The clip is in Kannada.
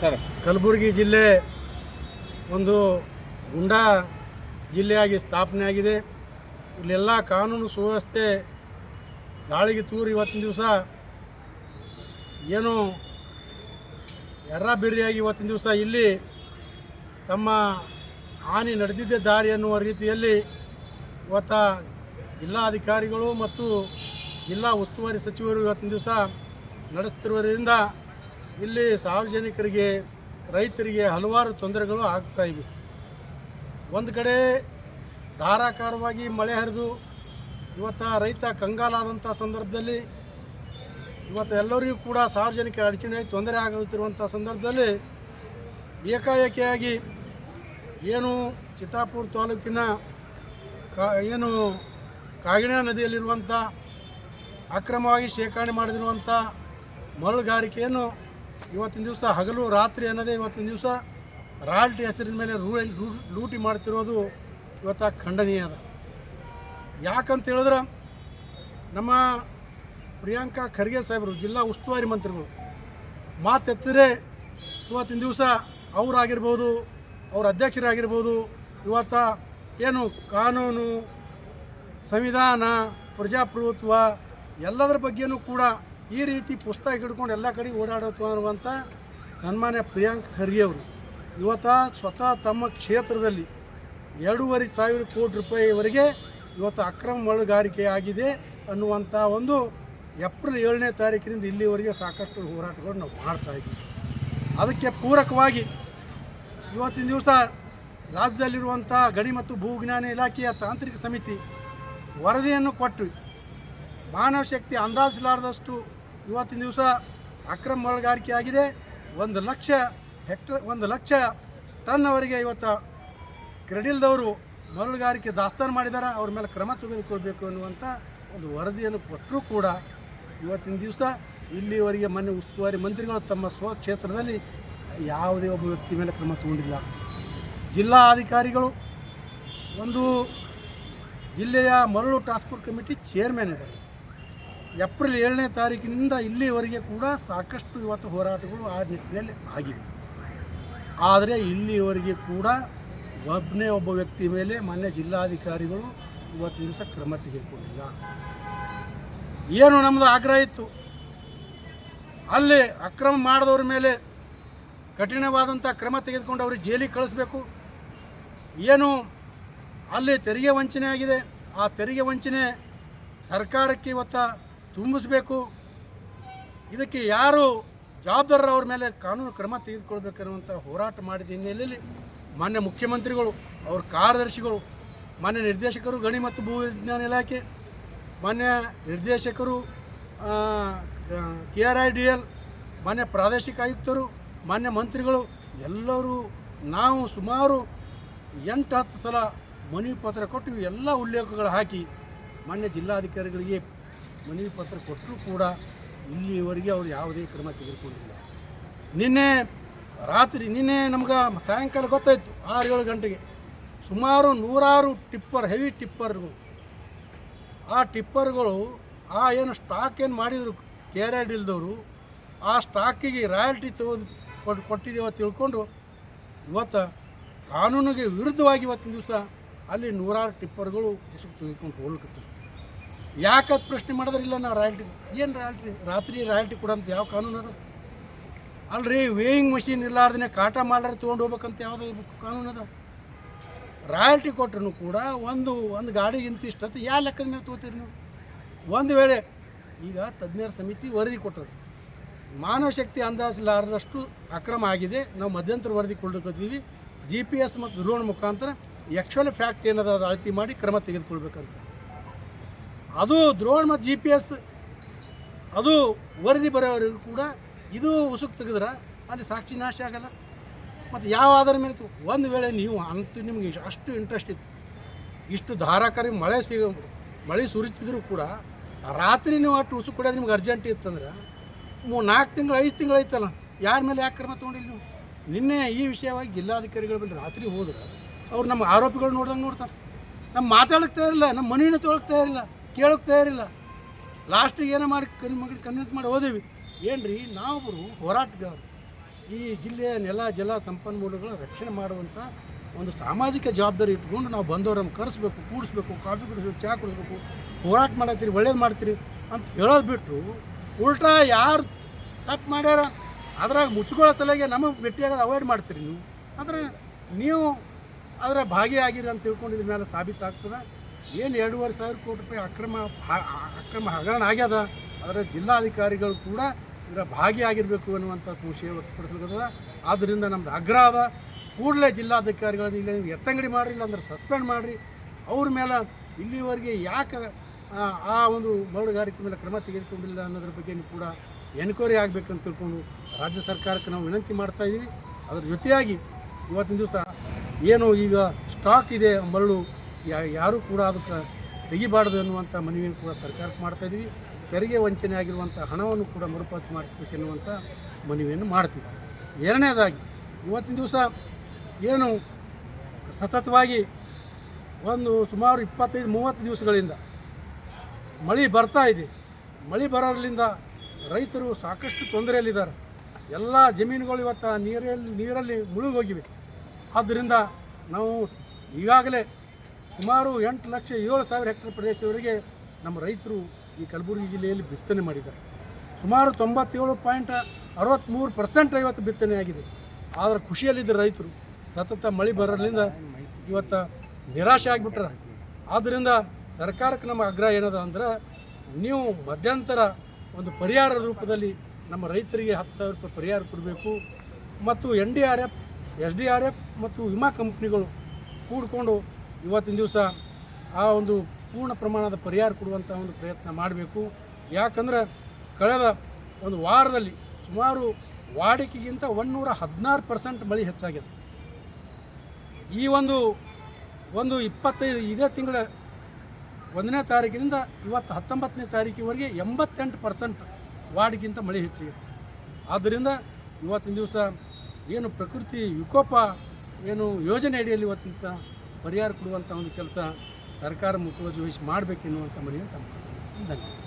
ಕಲಬುರಗಿ ಜಿಲ್ಲೆ ಒಂದು ಗುಂಡಾ ಜಿಲ್ಲೆಯಾಗಿ ಸ್ಥಾಪನೆ ಆಗಿದೆ. ಇಲ್ಲೆಲ್ಲ ಕಾನೂನು ಸುವ್ಯವಸ್ಥೆ ಗಾಳಿಗೆ ತೂರಿ ಇವತ್ತಿನ ದಿವಸ. ಏನು ಎರ್ರಾಬಿರ್ರಿಯಾಗಿ ಇವತ್ತಿನ ದಿವಸ ಇಲ್ಲಿ ತಮ್ಮ ಹಾನಿ ನಡೆದಿದ್ದ ದಾರಿ ಅನ್ನುವ ರೀತಿಯಲ್ಲಿ ಇವತ್ತ ಜಿಲ್ಲಾಧಿಕಾರಿಗಳು ಮತ್ತು ಜಿಲ್ಲಾ ಉಸ್ತುವಾರಿ ಸಚಿವರು ಇವತ್ತಿನ ದಿವಸ ನಡೆಸ್ತಿರುವುದರಿಂದ ಇಲ್ಲಿ ಸಾರ್ವಜನಿಕರಿಗೆ, ರೈತರಿಗೆ ಹಲವಾರು ತೊಂದರೆಗಳು ಆಗ್ತಾ ಇವೆ. ಒಂದು ಕಡೆ ಧಾರಾಕಾರವಾಗಿ ಮಳೆ ಹರಿದು, ಇವತ್ತು ರೈತ ಕಂಗಾಲಾದಂಥ ಸಂದರ್ಭದಲ್ಲಿ, ಇವತ್ತು ಎಲ್ಲರಿಗೂ ಕೂಡ ಸಾರ್ವಜನಿಕ ಅಡಚಣೆ, ತೊಂದರೆ ಆಗುತ್ತಿರುವಂಥ ಸಂದರ್ಭದಲ್ಲಿ ಏಕಾಏಕಿಯಾಗಿ ಏನು ಚಿತ್ತಾಪುರ ತಾಲೂಕಿನ ಕಾ, ಏನು ಕಾಗಿಣ ನದಿಯಲ್ಲಿರುವಂಥ ಅಕ್ರಮವಾಗಿ ಶೇಖರಣೆ ಮಾಡಿದಿರುವಂಥ ಮರಳುಗಾರಿಕೆಯನ್ನು ಇವತ್ತಿನ ದಿವಸ ಹಗಲು ರಾತ್ರಿ ಅನ್ನೋದೇ ಇವತ್ತಿನ ದಿವಸ ರಾಯಲ್ಟಿ ಹೆಸರಿನ ಮೇಲೆ ರೂ ಲೂಟಿ ಮಾಡ್ತಿರೋದು ಇವತ್ತು ಖಂಡನೀಯ ಅದ. ಯಾಕಂತ ಹೇಳಿದ್ರೆ ನಮ್ಮ ಪ್ರಿಯಾಂಕಾ ಖರ್ಗೆ ಸಾಹೇಬರು, ಜಿಲ್ಲಾ ಉಸ್ತುವಾರಿ ಮಂತ್ರಿಗಳು, ಮಾತೆತ್ತಿದ್ರೆ ಇವತ್ತಿನ ದಿವಸ ಅವರಾಗಿರ್ಬೋದು, ಅವ್ರ ಅಧ್ಯಕ್ಷರಾಗಿರ್ಬೋದು, ಇವತ್ತ ಏನು ಕಾನೂನು, ಸಂವಿಧಾನ, ಪ್ರಜಾಪ್ರಭುತ್ವ ಎಲ್ಲದರ ಬಗ್ಗೆನೂ ಕೂಡ ಈ ರೀತಿ ಪುಸ್ತಕ ಹಿಡ್ಕೊಂಡು ಎಲ್ಲ ಕಡೆ ಓಡಾಡೋದು ಅನ್ನುವಂಥ ಸನ್ಮಾನ್ಯ ಪ್ರಿಯಾಂಕ್ ಖರ್ಗೆ ಅವರು. ಇವತ್ತ ಸ್ವತಃ ತಮ್ಮ ಕ್ಷೇತ್ರದಲ್ಲಿ ಎರಡೂವರೆ ಸಾವಿರ ಕೋಟಿ ರೂಪಾಯಿವರೆಗೆ ಇವತ್ತು ಅಕ್ರಮ ಮಳುಗಾರಿಕೆ ಆಗಿದೆ ಅನ್ನುವಂಥ ಒಂದು ಏಪ್ರಿಲ್ ಏಳನೇ ತಾರೀಕಿನಿಂದ ಇಲ್ಲಿವರೆಗೆ ಸಾಕಷ್ಟು ಹೋರಾಟಗಳು ನಾವು ಮಾಡ್ತಾ ಇದ್ದೀವಿ. ಅದಕ್ಕೆ ಪೂರಕವಾಗಿ ಇವತ್ತಿನ ದಿವಸ ರಾಜ್ಯದಲ್ಲಿರುವಂಥ ಗಣಿ ಮತ್ತು ಭೂವಿಜ್ಞಾನ ಇಲಾಖೆಯ ತಾಂತ್ರಿಕ ಸಮಿತಿ ವರದಿಯನ್ನು ಕೊಟ್ಟು ಮಾನವ ಶಕ್ತಿ ಅಂದಾಜಿಲಾರದಷ್ಟು ಇವತ್ತಿನ ದಿವಸ ಅಕ್ರಮ ಮರಳುಗಾರಿಕೆ ಆಗಿದೆ. ಒಂದು ಲಕ್ಷ ಹೆಕ್ಟರ್, ಒಂದು ಲಕ್ಷ ಟನ್ನವರೆಗೆ ಇವತ್ತು ಕ್ರೆಡಿಲ್ದವರು ಮರಳುಗಾರಿಕೆ ದಾಸ್ತಾನು ಮಾಡಿದ್ದಾರೆ ಅವ್ರ ಮೇಲೆ ಕ್ರಮ ತೆಗೆದುಕೊಳ್ಬೇಕು ಅನ್ನುವಂಥ ಒಂದು ವರದಿಯನ್ನು ಕೊಟ್ಟರೂ ಕೂಡ ಇವತ್ತಿನ ದಿವಸ ಇಲ್ಲಿವರೆಗೆ ಮೊನ್ನೆ ಉಸ್ತುವಾರಿ ಮಂತ್ರಿಗಳು ತಮ್ಮ ಸ್ವಕ್ಷೇತ್ರದಲ್ಲಿ ಯಾವುದೇ ಒಬ್ಬ ವ್ಯಕ್ತಿ ಮೇಲೆ ಕ್ರಮ ತಗೊಂಡಿಲ್ಲ. ಜಿಲ್ಲಾ ಅಧಿಕಾರಿಗಳು ಒಂದು ಜಿಲ್ಲೆಯ ಮರಳು ಟ್ರಾನ್ಸ್ಪೋರ್ಟ್ ಕಮಿಟಿ ಚೇರ್ಮನ್ ಇದ್ದಾರೆ. ಏಪ್ರಿಲ್ ಏಳನೇ ತಾರೀಕಿನಿಂದ ಇಲ್ಲಿವರೆಗೆ ಕೂಡ ಸಾಕಷ್ಟು ಇವತ್ತು ಹೋರಾಟಗಳು ಆ ನಿಟ್ಟಿನಲ್ಲಿ ಆಗಿವೆ. ಆದರೆ ಇಲ್ಲಿವರೆಗೆ ಕೂಡ ಒಬ್ಬನೇ ಒಬ್ಬ ವ್ಯಕ್ತಿ ಮೇಲೆ ಮಾನ್ಯ ಜಿಲ್ಲಾಧಿಕಾರಿಗಳು ಇವತ್ತು ದಿವಸ ಕ್ರಮ ತೆಗೆದುಕೊಂಡಿಲ್ಲ. ಏನು ನಮ್ಮದು ಆಗ್ರಹ ಇತ್ತು? ಅಲ್ಲಿ ಅಕ್ರಮ ಮಾಡಿದವ್ರ ಮೇಲೆ ಕಠಿಣವಾದಂಥ ಕ್ರಮ ತೆಗೆದುಕೊಂಡು ಅವ್ರಿಗೆ ಜೈಲಿಗೆ ಕಳಿಸ್ಬೇಕು. ಏನು ಅಲ್ಲಿ ತೆರಿಗೆ ವಂಚನೆ ಆಗಿದೆ. ಆ ತೆರಿಗೆ ವಂಚನೆ ಸರ್ಕಾರಕ್ಕೆ ಇವತ್ತ ತುಂಬಿಸ್ಬೇಕು. ಇದಕ್ಕೆ ಯಾರು ಜವಾಬ್ದಾರರು ಅವ್ರ ಮೇಲೆ ಕಾನೂನು ಕ್ರಮ ತೆಗೆದುಕೊಳ್ಬೇಕನ್ನುವಂಥ ಹೋರಾಟ ಮಾಡಿದ ಹಿನ್ನೆಲೆಯಲ್ಲಿ ಮಾನ್ಯ ಮುಖ್ಯಮಂತ್ರಿಗಳು, ಅವ್ರ ಕಾರ್ಯದರ್ಶಿಗಳು, ಮಾನ್ಯ ನಿರ್ದೇಶಕರು, ಗಣಿ ಮತ್ತು ಭೂ ವಿಜ್ಞಾನ ಇಲಾಖೆ, ಮಾನ್ಯ ನಿರ್ದೇಶಕರು K R I D L, ಮಾನ್ಯ ಪ್ರಾದೇಶಿಕ ಆಯುಕ್ತರು, ಮಾನ್ಯ ಮಂತ್ರಿಗಳು, ಎಲ್ಲರೂ ನಾವು ಸುಮಾರು ಎಂಟು ಹತ್ತು ಸಲ ಮನವಿ ಪತ್ರ ಕೊಟ್ಟು ಎಲ್ಲ ಉಲ್ಲೇಖಗಳು ಹಾಕಿ ಮಾನ್ಯ ಜಿಲ್ಲಾಧಿಕಾರಿಗಳಿಗೆ ಮನವಿ ಪತ್ರ ಕೊಟ್ಟರೂ ಕೂಡ ಇಲ್ಲಿವರೆಗೆ ಅವರು ಯಾವುದೇ ಕ್ರಮ ತೆಗೆದುಕೊಂಡಿಲ್ಲ. ನಿನ್ನೆ ರಾತ್ರಿ, ನಿನ್ನೆ ನಮ್ಗೆ ಸಾಯಂಕಾಲ ಗೊತ್ತಾಯಿತು, ಆರು ಏಳು ಗಂಟೆಗೆ. ಸುಮಾರು ನೂರಾರು ಟಿಪ್ಪರ್, ಹೆವಿ ಟಿಪ್ಪರ್ಗಳು. ಆ ಟಿಪ್ಪರ್ಗಳು, ಆ ಏನು ಸ್ಟಾಕ್ ಏನು ಮಾಡಿದರು ಕೆ ಆರ್ ಐ ಡಿಲ್ದವರು ಆ ಸ್ಟಾಕಿಗೆ ರಾಯಲ್ಟಿ ತಗೊಂಡು ಕೊಟ್ಟು ಕೊಟ್ಟಿದ್ದೇವೆ ತಿಳ್ಕೊಂಡು, ಇವತ್ತು ಕಾನೂನಿಗೆ ವಿರುದ್ಧವಾಗಿ ಇವತ್ತಿನ ದಿವಸ ಅಲ್ಲಿ ನೂರಾರು ಟಿಪ್ಪರ್ಗಳು ತೆಗೆದುಕೊಂಡು ಹೋಗ್ಲಿಕ್ಕೆ ಯಾಕತ್ ಪ್ರಶ್ನೆ ಮಾಡಿದ್ರೆ ಇಲ್ಲ ನಾವು ರಾಯಲ್ಟಿ? ಏನು ರಾಯಲ್ಟಿ? ರಾತ್ರಿ ರಾಯಲ್ಟಿ ಕೊಡಂತ ಯಾವ ಕಾನೂನು ಅದ? ಅಲ್ರಿ ವೇಯಿಂಗ್ ಮಷೀನ್ ಇಲ್ಲಾರ್ದೇ ಕಾಟ ಮಾಡ್ರೆ ತೊಗೊಂಡು ಹೋಗ್ಬೇಕಂತ ಯಾವುದೋ ಕಾನೂನು ಅದ? ರಾಯಲ್ಟಿ ಕೊಟ್ಟರು ಕೂಡ ಒಂದು ಒಂದು ಗಾಡಿಗೆ ಅಂತ ಯಾವ ಲೆಕ್ಕದ ಮೇಲೆ ತೊಗೋತೀರಿ ನೀವು? ಒಂದು ವೇಳೆ ಈಗ ತಜ್ಞರ ಸಮಿತಿ ವರದಿ ಕೊಟ್ಟರು. ಮಾನವ ಶಕ್ತಿ ಅಂದಾಜಿಲಾರದಷ್ಟು ಅಕ್ರಮ ಆಗಿದೆ. ನಾವು ಮಧ್ಯಂತರ ವರದಿ ಕೊಡ್ಲಿಕ್ಕೀವಿ ಜಿ ಪಿ ಎಸ್ ಮತ್ತು ಡ್ರೋನ್ ಮುಖಾಂತರ ಎಕ್ಚುಯಲ್ ಫ್ಯಾಕ್ಟ್ ಏನದ ಅಳತಿ ಮಾಡಿ ಕ್ರಮ ತೆಗೆದುಕೊಳ್ಬೇಕಂತ. ಅದು ದ್ರೋಣ ಮತ್ತು ಜಿ ಪಿ ಎಸ್ ಅದು ವರದಿ ಬರೋವರೆಗೂ ಕೂಡ ಇದು ಉಸುಕ್ ತೆಗೆದ್ರೆ ಅಲ್ಲಿ ಸಾಕ್ಷಿ ನಾಶ ಆಗಲ್ಲ. ಮತ್ತು ಯಾವ ಆಧಾರ ಮೇಲೆ? ಒಂದು ವೇಳೆ ನೀವು ಅಂತೂ ನಿಮಗೆ ಅಷ್ಟು ಇಂಟ್ರೆಸ್ಟ್ ಇತ್ತು. ಇಷ್ಟು ಧಾರಾಕಾರಿ ಮಳೆ ಸಿಗ ಮಳೆ ಸುರಿತಿದ್ರು ಕೂಡ ರಾತ್ರಿ ನೀವು ಅಷ್ಟು ಉಸುಕು ಕುಡಿಯೋದು ನಿಮ್ಗೆ ಅರ್ಜೆಂಟ್ ಇತ್ತಂದ್ರೆ ಮೂ, ನಾಲ್ಕು ತಿಂಗಳು, ಐದು ತಿಂಗಳು ಐತಲ್ಲ, ಯಾರ ಮೇಲೆ ಯಾಕೆ ಕ್ರಮ ತೊಗೊಂಡಿಲ್ಲ ನೀವು? ನಿನ್ನೆ ಈ ವಿಷಯವಾಗಿ ಜಿಲ್ಲಾಧಿಕಾರಿಗಳ ಮೇಲೆ ರಾತ್ರಿ ಹೋದ್ರೆ ಅವ್ರು ನಮ್ಮ ಆರೋಪಿಗಳು ನೋಡ್ದಂಗೆ ನೋಡ್ತಾರೆ. ನಮ್ಮ ಮಾತಾಡಕ್ಕೆ ಇರಲಿಲ್ಲ ನಮ್ಮ ಮನೆಯನ್ನು ತೊಳಗ್ತಾ ತಯಾರಿಲ್ಲ. ಕೇಳೋಕ್ಕೆ ತಯಾರಿಲ್ಲ ಲಾಸ್ಟಿಗೆ ಏನೋ ಮಾಡಿ ಕನ್ ಮಗಳು ಕನ್ವಿನ್ಸ್ ಮಾಡಿ ಹೋದೇವಿ. ಏನ್ರಿ ರೀ ನಾವೊಬ್ಬರು ಹೋರಾಟಗಾರರು. ಈ ಜಿಲ್ಲೆಯ ನೆಲ, ಜಲ ಸಂಪನ್ಮೂಲಗಳ ರಕ್ಷಣೆ ಮಾಡುವಂಥ ಒಂದು ಸಾಮಾಜಿಕ ಜವಾಬ್ದಾರಿ ಇಟ್ಕೊಂಡು ನಾವು ಬಂದವರನ್ನು ಕರೆಸ್ಬೇಕು, ಕೂಡಿಸ್ಬೇಕು, ಕಾಫಿ ಕುಡಿಸ್ಬೇಕು ಚಹಾ ಕುಡಿಸ್ಬೇಕು, ಹೋರಾಟ ಮಾಡತ್ತೀರಿ, ಒಳ್ಳೇದು ಮಾಡ್ತೀರಿ ಅಂತ ಹೇಳೋದು ಬಿಟ್ಟು ಉಲ್ಟಾ ಯಾರು ತಪ್ಪು ಮಾಡ್ಯಾರ? ಅದ್ರಾಗ ಮುಚ್ಕೊಳ್ಳೋ ತಲೆಗೆ ನಮಗೆ ಭೇಟಿಯಾಗೋದು ಅವಾಯ್ಡ್ ಮಾಡ್ತೀರಿ ನೀವು. ಆದರೆ ನೀವು ಅದರ ಭಾಗಿಯಾಗಿರಿ ಅಂತ ತಿಳ್ಕೊಂಡಿದ್ರ ಮೇಲೆ ಸಾಬೀತಾಗ್ತದೆ? ಏನು ಎರಡೂವರೆ ಸಾವಿರ ಕೋಟಿ ರೂಪಾಯಿ ಅಕ್ರಮ ಅಕ್ರಮ ಹಗರಣ ಆಗ್ಯದ ಅದರ ಜಿಲ್ಲಾಧಿಕಾರಿಗಳು ಕೂಡ ಇದರ ಭಾಗಿಯಾಗಿರಬೇಕು ಅನ್ನುವಂಥ ಸಂಶಯ ವ್ಯಕ್ತಪಡಿಸಲ್ಕತ್ತದ ಆದ್ದರಿಂದ ನಮ್ಮದು ಆಗ್ರಹ ಅದ. ಕೂಡಲೇ ಜಿಲ್ಲಾಧಿಕಾರಿಗಳನ್ನ ಇಲ್ಲಿ ಎತ್ತಂಗಡಿ ಮಾಡಿರಿ ಇಲ್ಲಾಂದ್ರೆ ಸಸ್ಪೆಂಡ್ ಮಾಡಿರಿ. ಅವ್ರ ಮೇಲೆ ಇಲ್ಲಿವರೆಗೆ ಯಾಕೆ ಆ, ಆ ಒಂದು ಮರಳುಗಾರಿಕೆ ಮೇಲೆ ಕ್ರಮ ತೆಗೆದುಕೊಂಡಿಲ್ಲ ಅನ್ನೋದ್ರ ಬಗ್ಗೆ ಕೂಡ ಎನ್ಕ್ವೈರಿ ಆಗಬೇಕಂತ ತಿಳ್ಕೊಂಡು ರಾಜ್ಯ ಸರ್ಕಾರಕ್ಕೆ ನಾವು ವಿನಂತಿ ಮಾಡ್ತಾ ಇದ್ದೀವಿ ಅದರ ಜೊತೆಯಾಗಿ ಇವತ್ತಿನ ದಿವಸ ಏನು ಈಗ ಸ್ಟಾಕ್ ಇದೆ ಮರಳು ಯಾ- ಯಾರೂ ಕೂಡ ಅದಕ್ಕೆ ತೆಗಿಬಾರ್ದು ಎನ್ನುವಂಥ ಮನವಿಯನ್ನು ಕೂಡ ಸರ್ಕಾರಕ್ಕೆ ಮಾಡ್ತಾ ಇದ್ದೀವಿ ತೆರಿಗೆ ವಂಚನೆ ಆಗಿರುವಂಥ ಹಣವನ್ನು ಕೂಡ ಮರುಪಾವತಿ ಮಾಡಿಸ್ಬೇಕೆನ್ನುವಂಥ ಮನವಿಯನ್ನು ಮಾಡ್ತೀವಿ. ಎರಡನೇದಾಗಿ, ಇವತ್ತಿನ ದಿವಸ ಏನು ಸತತವಾಗಿ ಒಂದು ಸುಮಾರು ಇಪ್ಪತ್ತೈದು, ಮೂವತ್ತು ದಿವಸಗಳಿಂದ ಮಳೆ ಬರ್ತಾ ಇದೆ. ಮಳೆ ಬರೋದ್ರಿಂದ ರೈತರು ಸಾಕಷ್ಟು ತೊಂದರೆಯಲ್ಲಿದ್ದಾರೆ. ಎಲ್ಲ ಜಮೀನುಗಳು ಇವತ್ತು ನೀರಲ್ಲಿ ನೀರಲ್ಲಿ ಮುಳುಗೋಗಿವೆ. ಆದ್ದರಿಂದ ನಾವು ಈಗಾಗಲೇ ಸುಮಾರು ಎಂಟು ಲಕ್ಷ ಏಳು ಸಾವಿರ ಹೆಕ್ಟೇರ್ ಪ್ರದೇಶದವರೆಗೆ ನಮ್ಮ ರೈತರು ಈ ಕಲಬುರಗಿ ಜಿಲ್ಲೆಯಲ್ಲಿ ಬಿತ್ತನೆ ಮಾಡಿದ್ದಾರೆ. ಸುಮಾರು ತೊಂಬತ್ತೇಳು ಪಾಯಿಂಟ್ ಅರವತ್ತ್ಮೂರು ಪರ್ಸೆಂಟ್ ಇವತ್ತು ಬಿತ್ತನೆ ಆಗಿದೆ. ಆದರೆ ಖುಷಿಯಲ್ಲಿದ್ದ ರೈತರು ಸತತ ಮಳೆ ಬರೋದ್ರಿಂದ ಇವತ್ತು ನಿರಾಶೆ ಆಗಿಬಿಟ್ರೆ. ಆದ್ದರಿಂದ ಸರ್ಕಾರಕ್ಕೆ ನಮ್ಮ ಆಗ್ರಹ ಏನದ ಅಂದ್ರೆ ನೀವು ಮಧ್ಯಂತರ ಒಂದು ಪರಿಹಾರ ರೂಪದಲ್ಲಿ ನಮ್ಮ ರೈತರಿಗೆ ಹತ್ತು ಸಾವಿರ ರೂಪಾಯಿ ಪರಿಹಾರ ಕೊಡಬೇಕು. ಮತ್ತು N D R F, S D R F ಮತ್ತು ವಿಮಾ ಕಂಪ್ನಿಗಳು ಕೂಡಿಕೊಂಡು ಇವತ್ತಿನ ದಿವಸ ಆ ಒಂದು ಪೂರ್ಣ ಪ್ರಮಾಣದ ಪರಿಹಾರ ಕೊಡುವಂಥ ಒಂದು ಪ್ರಯತ್ನ ಮಾಡಬೇಕು. ಯಾಕಂದ್ರೆ ಕಳೆದ ಒಂದು ವಾರದಲ್ಲಿ ಸುಮಾರು ವಾಡಿಕೆಗಿಂತ ಒಂನ್ನೂರ ಹದಿನಾರು ಪರ್ಸೆಂಟ್ ಮಳೆ ಹೆಚ್ಚಾಗಿದೆ. ಈ ಒಂದು ಒಂದು ಇಪ್ಪತ್ತೈದು ಇದೇ ತಿಂಗಳ ಒಂದನೇ ತಾರೀಕಿನಿಂದ ಇವತ್ತು ಹತ್ತೊಂಬತ್ತನೇ ತಾರೀಕಿವರೆಗೆ ಎಂಬತ್ತೆಂಟು ಪರ್ಸೆಂಟ್ ವಾಡಿಗಿಂತ ಮಳೆ ಹೆಚ್ಚಿದೆ ಆದ್ದರಿಂದ ಇವತ್ತಿನ ದಿವಸ ಏನು ಪ್ರಕೃತಿ ವಿಕೋಪ ಏನು ಯೋಜನೆ ಅಡಿಯಲ್ಲಿ ಇವತ್ತಿನ ದಿವಸ ಪರಿಹಾರ ಕೊಡುವಂಥ ಒಂದು ಕೆಲಸ ಸರ್ಕಾರ ಮುತುವರ್ಜಿ ವಹಿಸಿ ಮಾಡಬೇಕೆನ್ನುವಂಥ ಮನೆಯನ್ನು ತಮ್ಮ ಧನ್ಯವಾದ.